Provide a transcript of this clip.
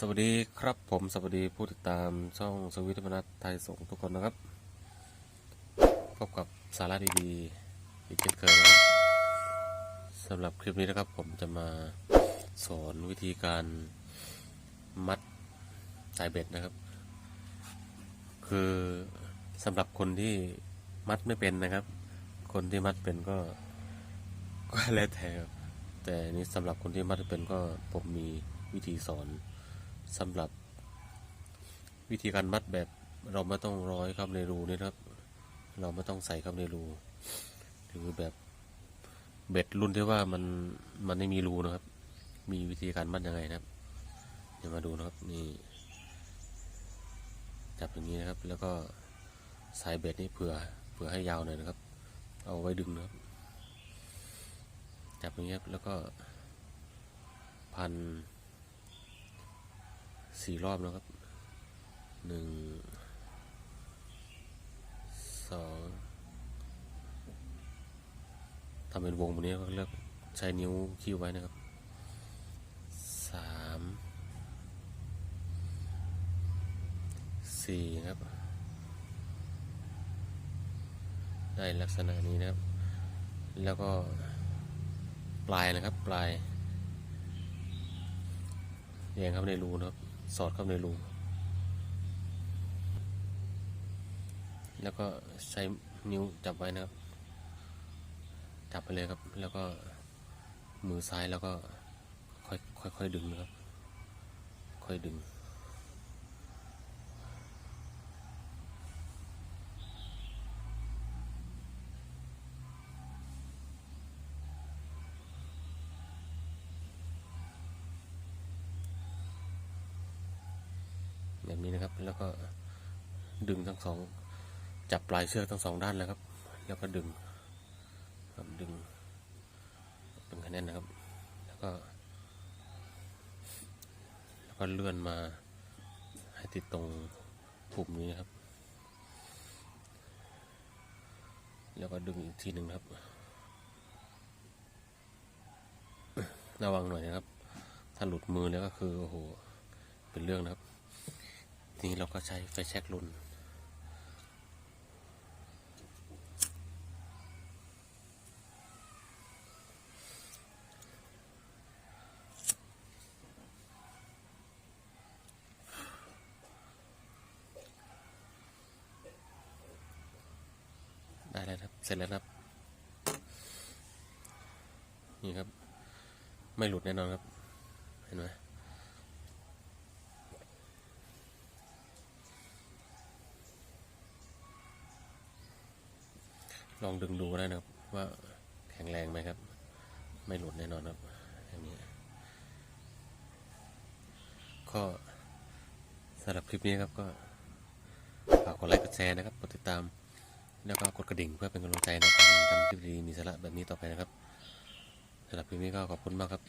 สวัสดีครับผมสวัสดีผู้ติดตามช่องสวิตมนัทไทยสงฆ์ทุกคนนะครับ พบกับสาระดีๆอีกเช่นเคยนะครับสำหรับคลิปนี้นะครับผมจะมาสอนวิธีการมัดสายเบ็ดนะครับ คือสำหรับคนที่มัดไม่เป็นนะครับ คนที่มัดเป็นก็ก็แล้วแต่ครับแต่นี่สำหรับคนที่มัดเป็นก็ผมมีวิธีสอน สำหรับวิธีการมัดแบบเราไม่ต้องร้อยเข้าในรูนี่ครับ เราไม่ต้องใส่เข้าในรูหรือแบบเบ็ดรุ่นที่ว่ามันมันไม่มีรูนะครับ มีวิธีการมัดยังไงนะครับ เดี๋ยวมาดูนะครับนี่จับอย่างนี้นะครับ แล้วก็สายเบ็ดนี่เผื่อเผื่อให้ยาวหน่อยนะครับ เอาไว้ดึงนะครับ จับอย่างนี้ครับแล้วก็พัน สี่รอบนะครับหนึ่งสองทำเป็นวงแบบนี้ก็เลือกใช้นิ้วคี้ไว้นะครับสามสี่ครับ ได้ลักษณะนี้นะครับ แล้วก็ปลายนะครับปลายแยงเข้าในรูนะครับ สอดเข้าในรูแล้วก็ใช้นิ้วจับไว้นะครับ จับไปเลยครับ แล้วก็มือซ้ายแล้วก็ค่อยค่อยค่อยดึงนะครับ ค่อยดึง นี้นะครับ แล้วก็ดึงทั้งสองจับปลายเชือกทั้งสองด้านแล้วครับ แล้วก็ดึงครับดึงดึงคะแนนนะครับ แล้วก็แล้วก็เลื่อนมาให้ติดตรงปุ่มนี้นะครับ แล้วก็ดึงอีกทีหนึ่งครับ ระวังหน่อยนะครับ ถ้าหลุดมือแล้วก็คือโอ้โห เป็นเรื่องนะครับ นี้เราก็ใช้ไฟแช็กลุนได้แล้วครับ เสร็จแล้วครับ นี่ครับ ไม่หลุดแน่นอนครับ เห็นไหม ลองดึงดูได้นะครับ ว่าแข็งแรงไหมครับ ไม่หลุดแน่นอนครับอย่างนี้ก็สำหรับคลิปนี้ครับก็ฝากกดไลค์กดแชร์นะครับกดติดตาม แล้วก็กดกระดิ่งเพื่อเป็นกำลังใจในการทำคลิปดีมีสาระแบบนี้ต่อไปนะครับสำหรับคลิปนี้ก็ขอบคุณมากครับ